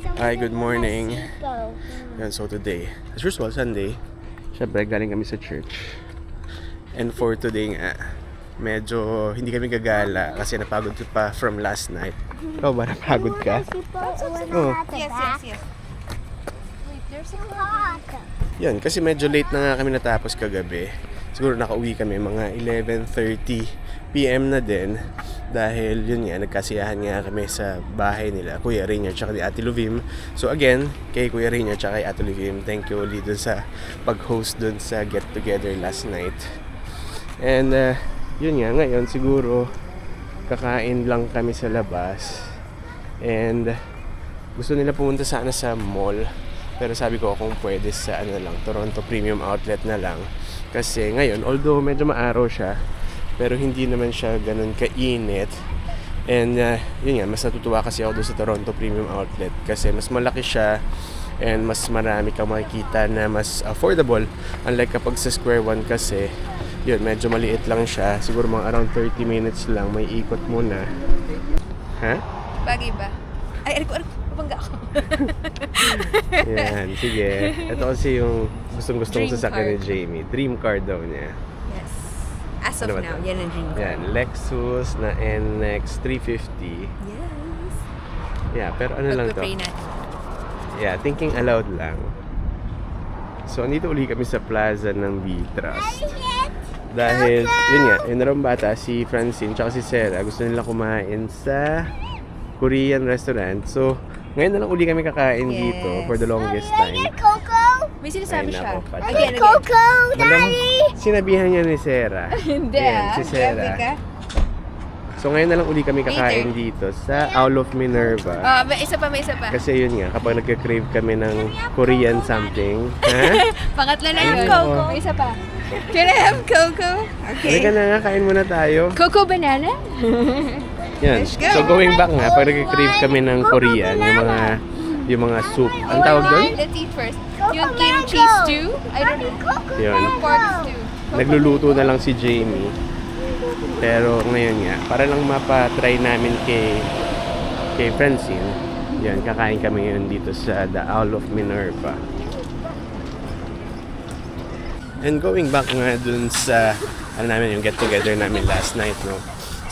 Hi, good morning. Yan, so today, as usual, Sunday, syempre galing kami sa church. And for today nga, medyo hindi kami gagala kasi napagod pa from last night. Ikaw ba, napagod ka? Oh. Yes, yes, yes. There's a lot. Yan, kasi medyo late na nga kami natapos kagabi. Siguro nakauwi kami mga 11.30 p.m. na din. Dahil yun nga, nagkasiyahan nga kami sa bahay nila, Kuya Rainier tsaka ni Ate Luvim. So again, kay Kuya Rainier tsaka kay Ate Luvim, thank you ulit dun sa pag-host dun sa get together last night. And uh, yun nga, ngayon siguro kakain lang kami sa labas. And gusto nila pumunta sana sa mall. Pero sabi ko kung pwede sa ano lang, Toronto Premium Outlet na lang. Kasi ngayon, although medyo maaraw siya, pero hindi naman siya ganun kainit. And uh, yun nga, mas natutuwa kasi ako doon sa Toronto Premium Outlet kasi mas malaki siya and mas marami kang makikita na mas affordable. Unlike kapag sa Square One kasi, yun, medyo maliit lang siya. Siguro mga around 30 minutes lang, may ikot muna. Ha? Bagay ba? Ay, ariko, ariko. Mabangga ako. Yan, sige. Ito kasi yung gustong-gustong sasakyan ni. Jamie. Dream car daw niya. As of Ano now, yan ang dream ko. Yan, Lexus na NX 350. Yes. Yeah, pero ano lang to? Natin. Yeah, thinking aloud lang. So, andito uli kami sa plaza ng B-Trust. Dahil, yun nga, yun na bata, si Francine tsaka si Sarah, gusto nila kumain sa Korean restaurant. So, ngayon na lang uli kami kakain Yes. dito for the longest time. May sinasabi Ay, siya. nako. Again, again. Coco, Daddy. sinabihan niya ni Sarah. Hindi ah. si Grabe Sarah. ka. So ngayon na lang uli kami kakain Later. dito sa Owl of Minerva. Ah, may isa pa, may isa pa. Kasi yun nga, kapag nagka-crave kami ng Korean something, ha? Pangatlo na yun. Coco. May isa pa. Can I have Coco? Halika Okay. na nga, kain muna tayo. Coco banana? Yan. Let's go. So going back nga, pag nagka-crave kami ng Korean, yung mga yung mga soup. Ang tawag doon? Let's eat first. Yung kimchi stew. I don't know. Yun. Pork stew. Nagluluto na lang si Jamie. Pero ngayon nga, para lang mapa-try namin kay kay Francine, yan, kakain kami ngayon dito sa The Owl of Minerva. And going back nga dun sa ano namin, yung get-together namin last night, no?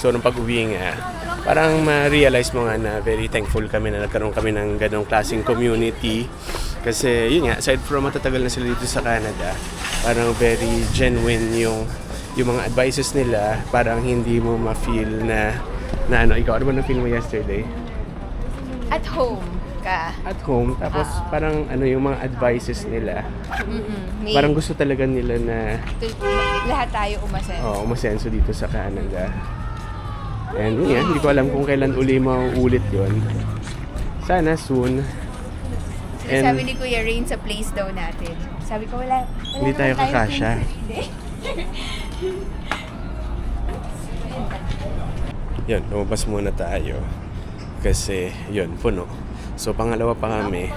So, nung pag-uwi nga, parang ma-realize mo nga na very thankful kami na nagkaroon kami ng ganong klaseng community. Kasi, yun nga, aside from matatagal na sila dito sa Canada, parang very genuine yung yung mga advices nila, parang hindi mo ma-feel na na ano, ikaw, ano ba na-feel mo yesterday? At home ka. At home, tapos parang ano yung mga advices nila, Mm-mm. Parang gusto talaga nila na lahat tayo umasen. oh, umasenso dito sa Canada. And yun yan, hindi ko alam kung kailan uli mauulit yon. Sana soon. And Sabi ni Kuya Rain sa place daw natin. Sabi ko, wala, wala Hindi tayo kakasya. yun, lumabas muna tayo. Kasi yun, puno. So pangalawa pa kami.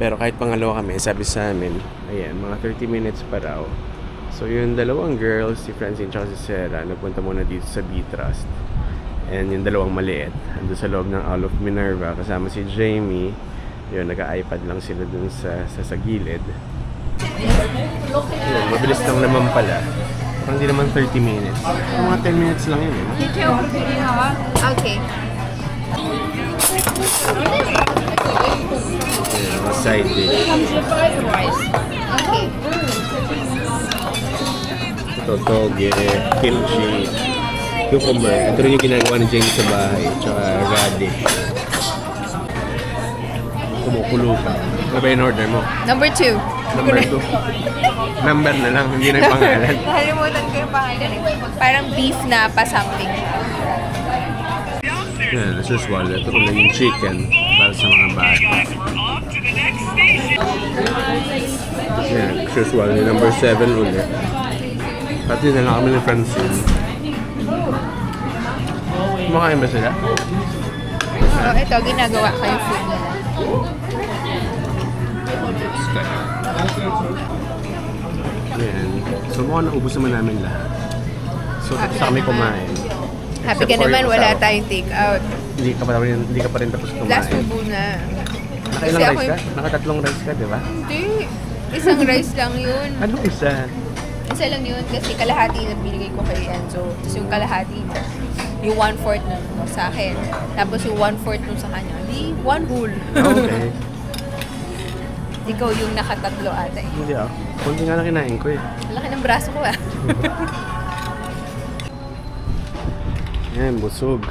Pero kahit pangalawa kami, sabi sa amin, ayan, mga 30 minutes pa raw. So yung dalawang girls, si Francine at si Sarah, nagpunta muna dito sa B-Trust. And yung dalawang maliit, ando sa loob ng Owl of Minerva, kasama si Jamie. Yun, nag-iPad lang sila dun sa, sa, sa gilid. Yun, mabilis lang naman pala. Parang hindi naman 30 minutes. Mga 10 minutes lang yun. Eh. Okay. Mga side dish. Okay. Ito, toge, kimchi, cucumber. Ito rin yung ginagawa ni Jamie sa bahay. Tsaka radish. Kumukulo pa. Ano ba yung order mo? Number two. Number 2. Number na lang, hindi na yung pangalan. Nakalimutan ko yung pangalan. Parang beef na pa something. Yan, as usual, ito ulit yung chicken para sa mga bata. Yan, as usual, yung number 7 ulit. Pati na lang kami ni Francine. Kumakain ba sila? So, ito, ginagawa ko yung food nila. Yan. So mukhang naubos naman namin lahat. So tapos na kami kumain. Happy Except ka for naman, yung wala asawa. tayong take out. Hindi ka pa rin, hindi ka pa rin tapos kumain. Last ubo na. Nakailang Kasi rice ka? Nakatatlong rice ka, di ba? Hindi. Isang rice lang yun. Anong isa? Isa lang yun kasi kalahati na binigay ko kay Enzo. Tapos yung kalahati mo, yung one-fourth nun mo sa akin. Tapos yung one-fourth nun sa kanya. Di, one whole. Okay. Ikaw yung nakatatlo ata eh. Hindi ah. Kunti nga lang kinain ko eh. Laki ng braso ko ah. Yan, busog.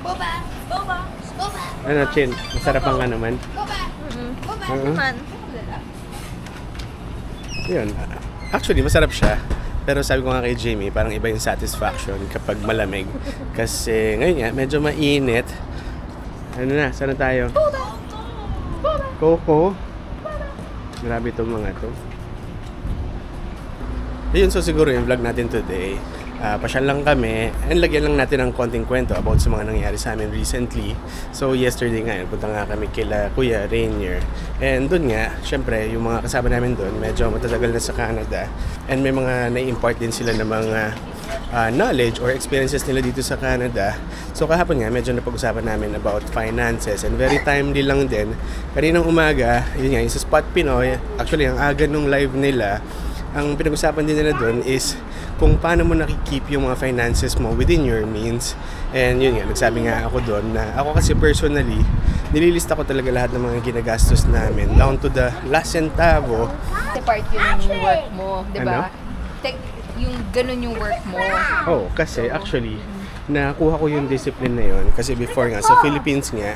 Boba. Boba. Boba. Ano, Chin? Masarapan ka naman. Boba. Boba. Oo. Naman. Yun. Actually, masarap siya. Pero sabi ko nga kay Jamie, parang iba yung satisfaction kapag malamig. Kasi ngayon nga, medyo mainit. Ano na, saan na tayo? Coco. Grabe itong mga to. Ayun, so siguro yung vlog natin today. Ah, pasyal lang kami and lagyan lang natin ng konting kwento about sa mga nangyari sa amin recently. So yesterday nga, punta nga kami kila Kuya Rainier. And doon nga, syempre, yung mga kasama namin doon, medyo matatagal na sa Canada. And may mga na-impart din sila ng mga ah, knowledge or experiences nila dito sa Canada. So kahapon nga, medyo napag-usapan namin about finances and very timely lang din. Kaninang umaga, yun nga, yung sa Spot Pinoy, actually ang aga nung live nila, ang pinag-usapan din nila doon is kung paano mo nakikip yung mga finances mo within your means. And yun nga, nagsabi nga ako doon na ako kasi personally, nililista ko talaga lahat ng mga ginagastos namin down to the last centavo. Part yung work mo, di ba? Ano? Tek, yung ganun yung work mo. Oh, kasi actually, nakuha ko yung discipline na yun. Kasi before nga, sa Philippines nga,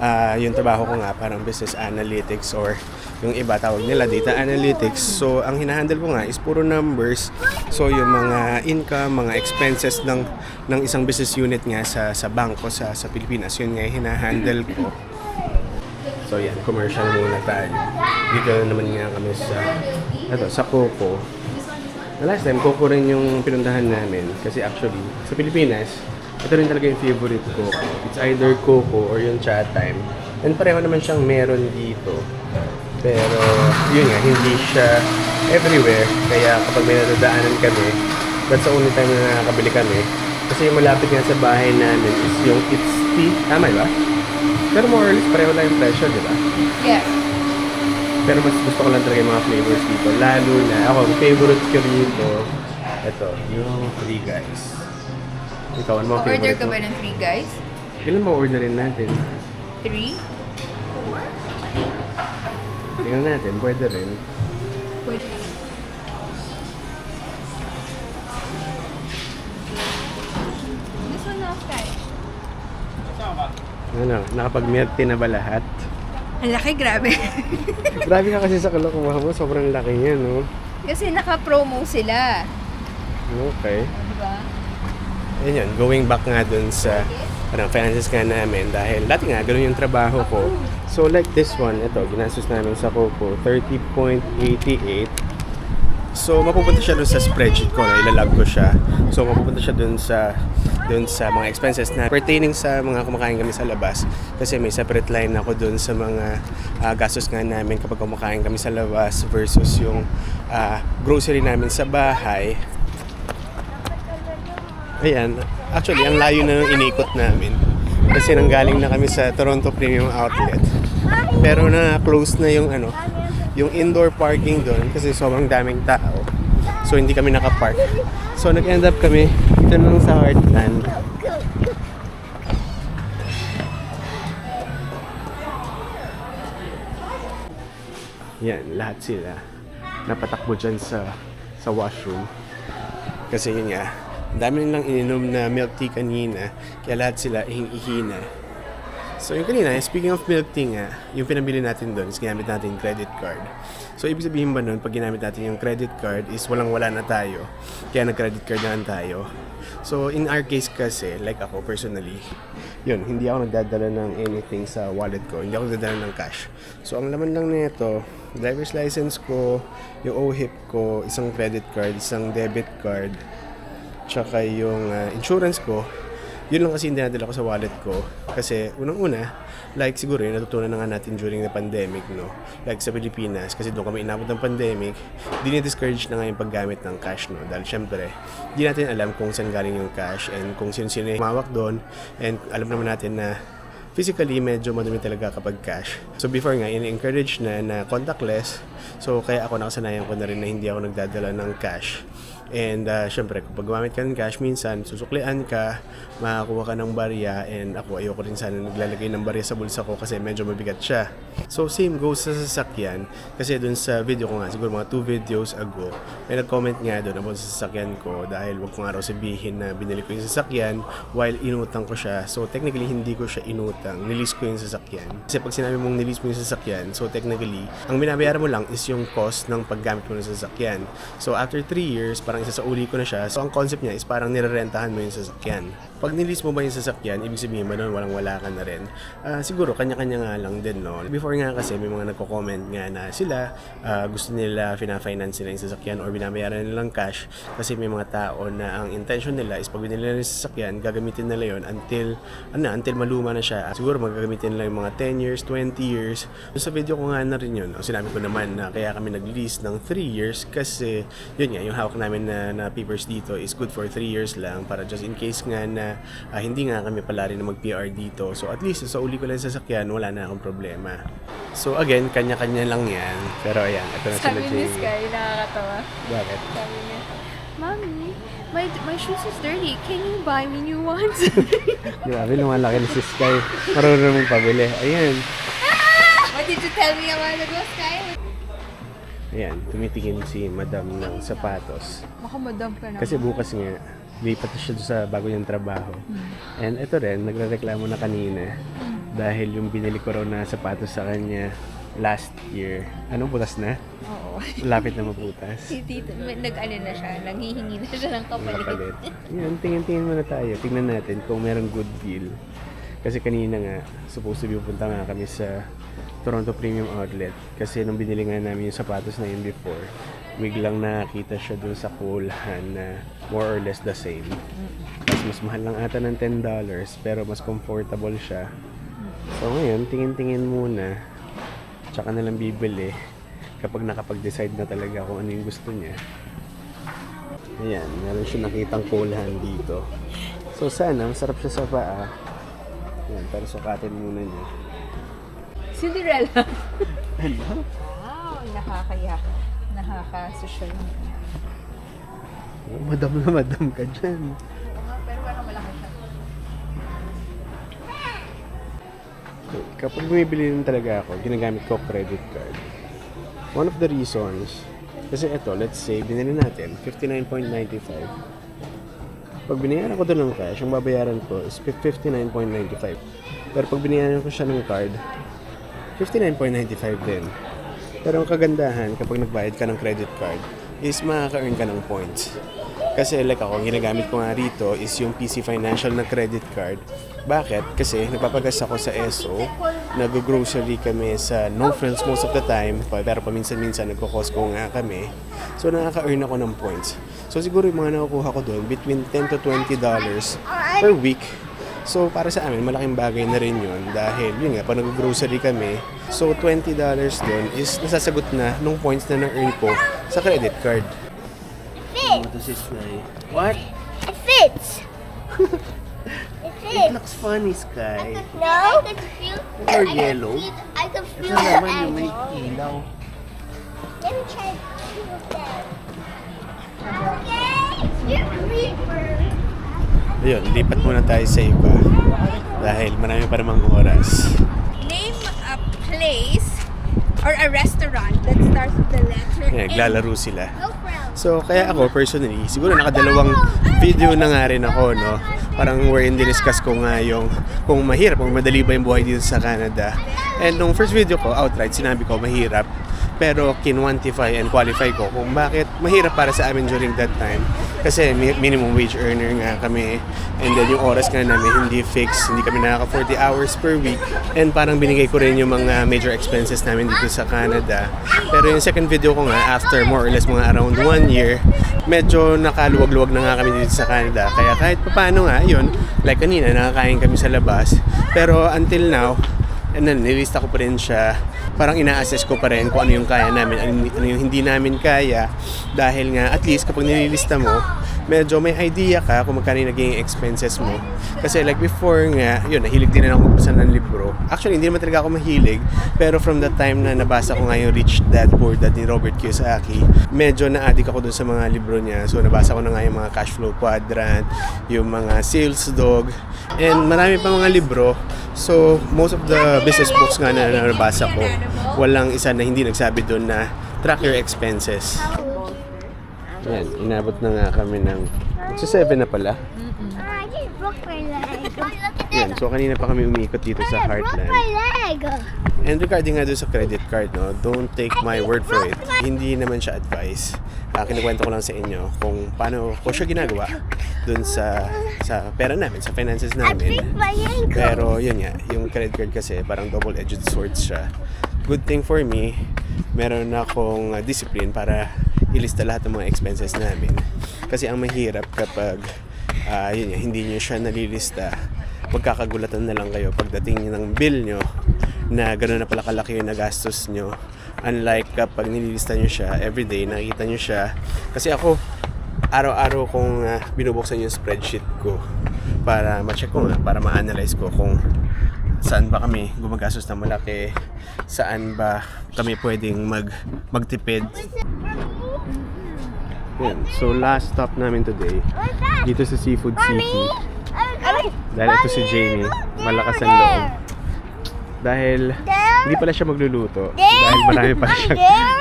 ah, yung trabaho ko nga parang business analytics or yung iba tawag nila data analytics. So, ang hinahandle ko nga is puro numbers. So, yung mga income, mga expenses ng ng isang business unit nga sa sa bangko sa sa Pilipinas, yun nga hinahandle ko. So, yan, commercial muna tayo. Dito naman nga kami sa, ito, sa Coco. The last time, Coco rin yung pinuntahan namin. Kasi actually, sa Pilipinas, ito rin talaga yung favorite ko. It's either Coco or yung Chat Time. And pareho naman siyang meron dito. Pero, yun nga, hindi siya everywhere. Kaya kapag may nadadaanan kami, that's the only time na nakakabili kami. Kasi yung malapit nga sa bahay namin is yung It's Tea. Tama ba? Pero more or less, pareho lang yung presyo, di ba? Yes. Pero mas gusto ko lang talaga yung mga flavors dito. Lalo na, ako, ang favorite ko dito, ito, yung Free Guys. Ikaw, ano mga Order favorite ka mo? ba ng three guys? Ilan ba orderin natin? Three? Tingnan natin, pwede rin. Pwede. This one off tayo. Ano, nakapag-milk tea na ba lahat? Ang laki, grabe. Grabe ka kasi sa kalokohan mo, sobrang laki niya, no? Kasi naka-promo sila. Okay. Diba? Ayun yun, going back nga dun sa parang finances nga namin dahil dati nga ganun yung trabaho ko. So like this one, ito, ginastos namin sa Coco, 30.88. So mapupunta siya dun sa spreadsheet ko na ilalag ko siya. So mapupunta siya dun sa dun sa mga expenses na pertaining sa mga kumakain kami sa labas kasi may separate line ako dun sa mga ah, gastos nga namin kapag kumakain kami sa labas versus yung ah, grocery namin sa bahay Ayan. Actually, ang layo na ng inikot namin. Kasi nanggaling na kami sa Toronto Premium Outlet. Pero na-close na yung ano, yung indoor parking doon kasi sobrang daming tao. So hindi kami nakapark. So nag-end up kami dito lang sa Heartland. Yan, lahat sila. Napatakbo dyan sa sa washroom. Kasi yun nga, dami nilang ininom na milk tea kanina, kaya lahat sila ihing-ihina. So yung kanina, speaking of milk tea nga, yung pinabili natin doon is ginamit natin credit card. So ibig sabihin ba nun, pag ginamit natin yung credit card is walang-wala na tayo, kaya nag-credit card na tayo. So in our case kasi, like ako personally, yun, hindi ako nagdadala ng anything sa wallet ko, hindi ako nagdadala ng cash. So ang laman lang nito, driver's license ko, yung OHIP ko, isang credit card, isang debit card, tsaka yung ah, insurance ko, yun lang kasi hindi nadala ko sa wallet ko. Kasi unang-una, like siguro yun natutunan na nga natin during the pandemic, no? Like sa Pilipinas, kasi doon kami inabot ng pandemic, dinidiscourage na nga yung paggamit ng cash, no? Dahil syempre, hindi natin alam kung saan galing yung cash and kung sino-sino yung mawak doon and alam naman natin na physically medyo madumi talaga kapag cash. So before nga, in-encourage na na contactless. So kaya ako nakasanayan ko na rin na hindi ako nagdadala ng cash. And uh, syempre, kapag gumamit ka ng cash, minsan susuklian ka, makakuha ka ng barya, and ako ayoko rin sana naglalagay ng barya sa bulsa ko kasi medyo mabigat siya. So same goes sa sasakyan, kasi dun sa video ko nga, siguro mga 2 videos ago, may nag-comment nga doon about sa sasakyan ko dahil wag ko nga raw sabihin na binili ko yung sasakyan while inutang ko siya. So technically, hindi ko siya inutang, nilis ko yung sasakyan. Kasi pag sinabi mong nilis mo yung sasakyan, so technically, ang binabayaran mo lang is yung cost ng paggamit mo ng sasakyan. So after 3 years, parang isa sa uli ko na siya. So ang concept niya is parang nirerentahan mo yung sasakyan. Pag nilis mo ba yung sasakyan, ibig sabihin ba nun walang wala ka na rin? Ah, siguro kanya-kanya nga lang din, no? Before nga kasi may mga nagko-comment nga na sila ah, gusto nila fina-finance nila yung sasakyan or binabayaran nilang cash kasi may mga tao na ang intention nila is pag binili nila yung sasakyan, gagamitin nila yon until ano, until maluma na siya. Siguro magagamitin nila yung mga 10 years, 20 years. So, sa video ko nga na rin yun. O, sinabi ko naman na kaya kami nag-lease ng 3 years kasi yun nga, yung hawak namin na, na papers dito is good for 3 years lang para just in case nga na ah, hindi nga kami pala rin na mag-PR dito. So at least sa uli ko lang sa sasakyan, wala na akong problema. So again, kanya-kanya lang yan. Pero ayan, ito na sila Sabi ni Jamie. Sky, nakakatawa. Bakit? Sabi niya, Mommy, my, my shoes is dirty. Can you buy me new ones? Grabe, lumalaki na si Sky. Marunong mong pabili. Ayan. What did you tell me a while ago, Sky? Ayan, tumitingin si madam ng sapatos. Baka madam ka na. Kasi bukas nga, lipat na siya sa bago niyang trabaho. And ito rin, nagre-reklamo na kanina dahil yung binili ko raw na sapatos sa kanya last year. Ano, butas na? Oo. Lapit na mabutas. Si Tito, nag-ano na siya, nanghihingi na siya ng kapalit. Kapalit. Yan, tingin-tingin muna tayo. Tingnan natin kung merong good deal. Kasi kanina nga, supposed to be pupunta nga kami sa Toronto Premium Outlet. Kasi nung binili nga namin yung sapatos na yun before, biglang nakakita siya dun sa kulhan na more or less the same. Tapos mas mahal lang ata ng $10 pero mas comfortable siya. So ngayon, tingin-tingin muna. Tsaka na lang bibili kapag nakapag-decide na talaga kung ano yung gusto niya. Ayan, meron siya nakitang kulhan dito. So sana, masarap siya sa paa. Ayan, pero sukatin muna niya. Cinderella. Ano? Wow, nakakaya. Nakaka-social. Oh, madam na madam ka dyan. Pero parang malaki siya. Kapag bumibili rin talaga ako, ginagamit ko credit card. One of the reasons, kasi ito, let's say, binili natin, 59.95. Pag binayaran ko doon ng cash, ang babayaran ko is 59.95. Pero pag binayaran ko siya ng card, 59.95 din. Pero ang kagandahan kapag nagbayad ka ng credit card is makaka-earn ka ng points. Kasi like ako, ang ginagamit ko nga rito is yung PC Financial na credit card. Bakit? Kasi nagpapagas ako sa ESO, nag-grocery kami sa No Friends most of the time, pero paminsan-minsan nagko-Costco nga kami. So nakaka-earn ako ng points. So siguro yung mga nakukuha ko doon, between 10 to 20 dollars per week. So para sa amin, malaking bagay na rin yun dahil yun nga, pag nag-grocery kami, so 20 dollars doon is nasasagot na nung points na na-earn ko sa credit card. Fit. Ito si Sky. What? It fits. it It fits. looks funny, Sky. No. I can feel. Or I can yellow. feel- I can Ito feel the naman yung may edge. ilaw. Let me try to feel that. Okay. Ayun, lipat muna tayo sa iba. Dahil marami pa namang oras. Name a place or a restaurant that starts with the letter Ayan, naglalaro sila. So, kaya ako personally, siguro nakadalawang video na nga rin ako, no? Parang wherein diniscuss ko nga yung kung mahirap, kung madali ba yung buhay dito sa Canada. And nung first video ko, outright, sinabi ko mahirap. Pero kinwantify and qualify ko kung bakit mahirap para sa amin during that time. Kasi mi- minimum wage earner nga kami. And then yung oras nga namin hindi fixed. Hindi kami nakaka 40 hours per week. And parang binigay ko rin yung mga major expenses namin dito sa Canada. Pero yung second video ko nga, after more or less mga around one year, medyo nakaluwag-luwag na nga kami dito sa Canada. Kaya kahit paano nga, yun, like kanina, nakakain kami sa labas. Pero until now, and then nilista ko pa rin siya. Parang ina-assess ko pa rin kung ano yung kaya namin, ano, ano yung hindi namin kaya. Dahil nga, at least kapag nililista mo, medyo may idea ka kung magkano naging expenses mo. Kasi like before nga, yun, nahilig din na ako magbasa ng libro. Actually, hindi naman talaga ako mahilig, pero from the time na nabasa ko nga yung Rich Dad Poor Dad ni Robert Kiyosaki, medyo na-addict ako dun sa mga libro niya. So, nabasa ko na nga yung mga Cash Flow Quadrant, yung mga Sales Dog, and marami pa mga libro. So, most of the business books nga na nabasa ko, walang isa na hindi nagsabi doon na track your expenses. Yan, inabot na nga kami ng... Sa 7 na pala. I just Yan, so kanina pa kami umiikot dito sa Heartland. leg. And regarding nga doon sa credit card, no, don't take my word for it. Hindi naman siya advice. Uh, kinukwento ko lang sa inyo kung paano ko siya ginagawa doon sa sa pera namin, sa finances namin. Pero yun nga, yung credit card kasi parang double-edged sword siya. Good thing for me, meron akong uh, discipline para ilista lahat ng mga expenses namin. Kasi ang mahirap kapag uh, yun hindi nyo siya nalilista, magkakagulatan na lang kayo pagdating ng bill nyo na gano'n na pala kalaki yung nagastos nyo. Unlike kapag nililista nyo siya everyday, nakikita nyo siya. Kasi ako, araw-araw kong uh, binubuksan yung spreadsheet ko para ma-check ko para ma-analyze ko kung saan ba kami gumagastos ng malaki, saan ba kami pwedeng mag magtipid. Yan. So last stop namin today dito sa Seafood City. Dahil ito si Jamie, malakas ang loob. Dahil hindi pala siya magluluto. Dahil marami pa siyang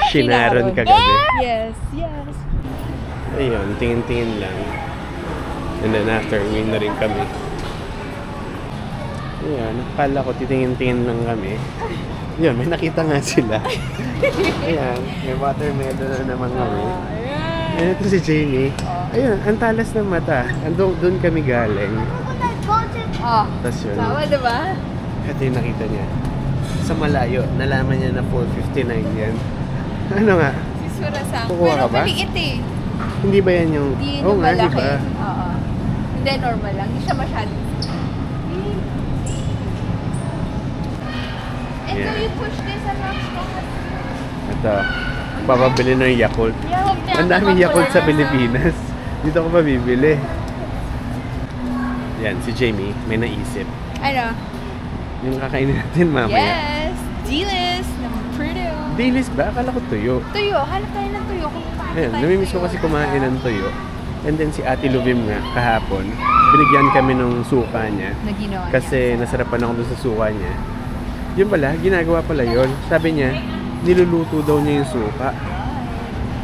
Shinaron. kagabi. Yes, yes. Ayun, tingin-tingin lang. And then after, uwi na rin kami. Ayan, akala ko titingin-tingin lang kami. Yun, may nakita nga sila. Ayan, may watermelon na naman kami. Ayan, ito si Jamie. Ayun, ang talas ng mata. Ando, doon kami galing. Oh, Tapos yun, tama diba? ito yung nakita niya. Sa malayo, nalaman niya na 459 yan. Ano nga? Sisura sa Kukuha Pero ka ba? maliit eh. Hindi ba yan yung... Hindi oh, nga, malaki. diba? Oo. Hindi, normal lang. Hindi siya masyado. And Yeah. you push this around Ito, papabili ng Yakult. Yeah, Ang daming Yakult sa Pilipinas. Dito ko pa bibili. Yan, si Jamie, may naisip. Ano? Yung kakainin natin mamaya. Yes! Dilis! Ng Purdue. Dilis ba? Akala ko tuyo. Tuyo. Hanap tayo ng tuyo. Kung paano Ayun, tayo namimiss ko tuyo. kasi kumain ng tuyo. And then si Ate Luvim nga, kahapon, binigyan kami ng suka niya. Na ginawa niya. Kasi nasarapan ako doon sa suka niya. Yun pala, ginagawa pala yun. Sabi niya, niluluto daw niya yung suka.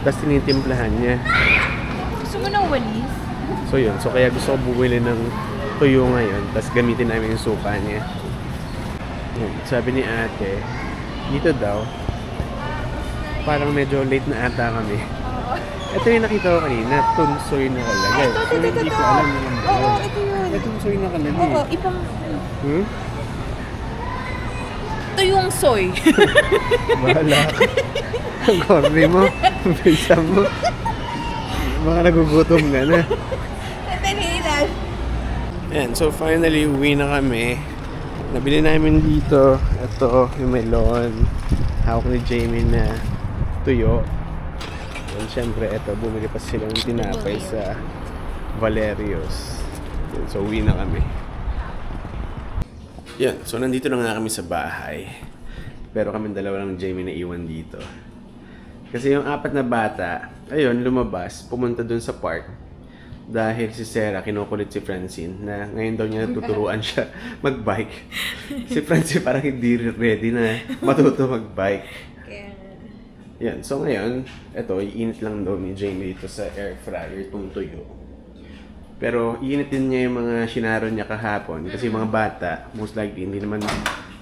Tapos tinitimplahan niya. Gusto mo ng walis? So yun, so kaya gusto ko bumili ng tuyo ngayon, tapos gamitin namin yung suka niya. Yun, sabi ni ate, dito daw, parang medyo late na ata kami. Ito yung nakita ko kanina, tunsoy na kalagay. Ito, ito, ito, hindi ko ito. alam ano. Oo, ito yun. Ito tunsoy na kalagay. Oo, ibang... Hmm? Ito yung soy. Bahala ka. Ang corny mo. Ang bisa mo. Baka nagugutom ka na. Natanilan. Yan, so finally, uwi na kami. Nabili namin dito, ito, yung melon. Hawak ni Jamie na tuyo. And syempre, ito, bumili pa sila ng tinapay sa Valerios. Yan, so, uwi na kami. Yan, so nandito na nga kami sa bahay. Pero kami dalawa lang Jamie na iwan dito. Kasi yung apat na bata, ayun, lumabas, pumunta dun sa park. Dahil si Sarah, kinukulit si Francine na ngayon daw niya natuturuan siya magbike. si Francine parang hindi ready na matuto magbike. Yan, so ngayon, eto, iinit lang daw ni Jamie dito sa air fryer itong tuyo. Pero iinitin niya yung mga shinaron niya kahapon kasi mga bata, most likely, hindi naman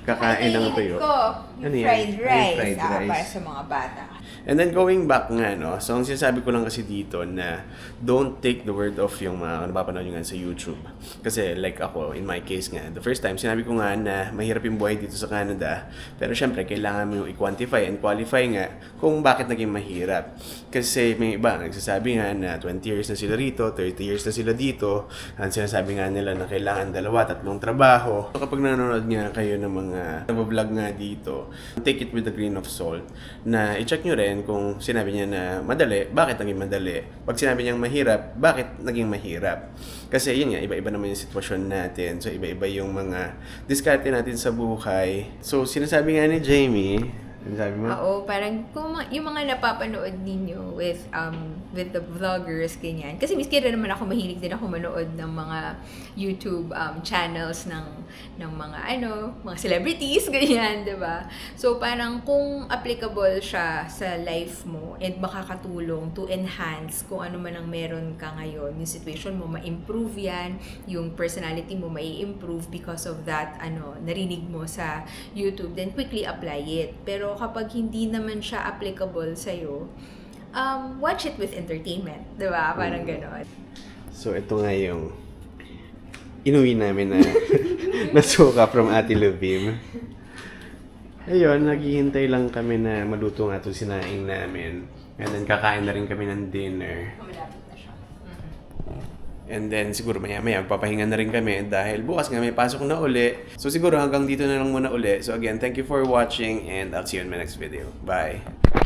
kakain ng tuyo. ko, Ano yung yan? fried Ay, rice. fried ah, rice. para sa mga bata. And then going back nga, no, so ang sinasabi ko lang kasi dito na don't take the word of yung mga napapanood nyo nga sa YouTube. Kasi like ako, in my case nga, the first time, sinabi ko nga na mahirap yung buhay dito sa Canada. Pero syempre, kailangan mo i-quantify and qualify nga kung bakit naging mahirap. Kasi may iba, nagsasabi nga na 20 years na sila rito, 30 years na sila dito. Ang sinasabi nga nila na kailangan dalawa, tatlong trabaho. So kapag nanonood nga kayo ng mga mga nag-vlog nga dito, take it with a grain of salt na i-check nyo rin kung sinabi niya na madali, bakit naging madali? Pag sinabi niyang mahirap, bakit naging mahirap? Kasi yun nga, iba-iba naman yung sitwasyon natin. So, iba-iba yung mga diskarte natin sa buhay. So, sinasabi nga ni Jamie, sinasabi mo? Oo, parang kung yung mga napapanood ninyo with um with the vloggers ganyan. Kasi miski rin naman ako mahilig din ako manood ng mga YouTube um, channels ng ng mga ano, mga celebrities ganyan, 'di ba? So parang kung applicable siya sa life mo and makakatulong to enhance kung ano man ang meron ka ngayon, yung situation mo ma-improve 'yan, yung personality mo mai-improve because of that ano, narinig mo sa YouTube, then quickly apply it. Pero kapag hindi naman siya applicable sa um, watch it with entertainment, 'di ba? Parang gano'n. So, ito nga yung inuwi namin na nasuka from Ate Lubim. Ayun, naghihintay lang kami na maluto nga itong sinaing namin. And then, kakain na rin kami ng dinner. Malapit na siya. And then, siguro maya-maya, papahinga na rin kami dahil bukas nga may pasok na uli. So, siguro hanggang dito na lang muna uli. So, again, thank you for watching and I'll see you in my next video. Bye!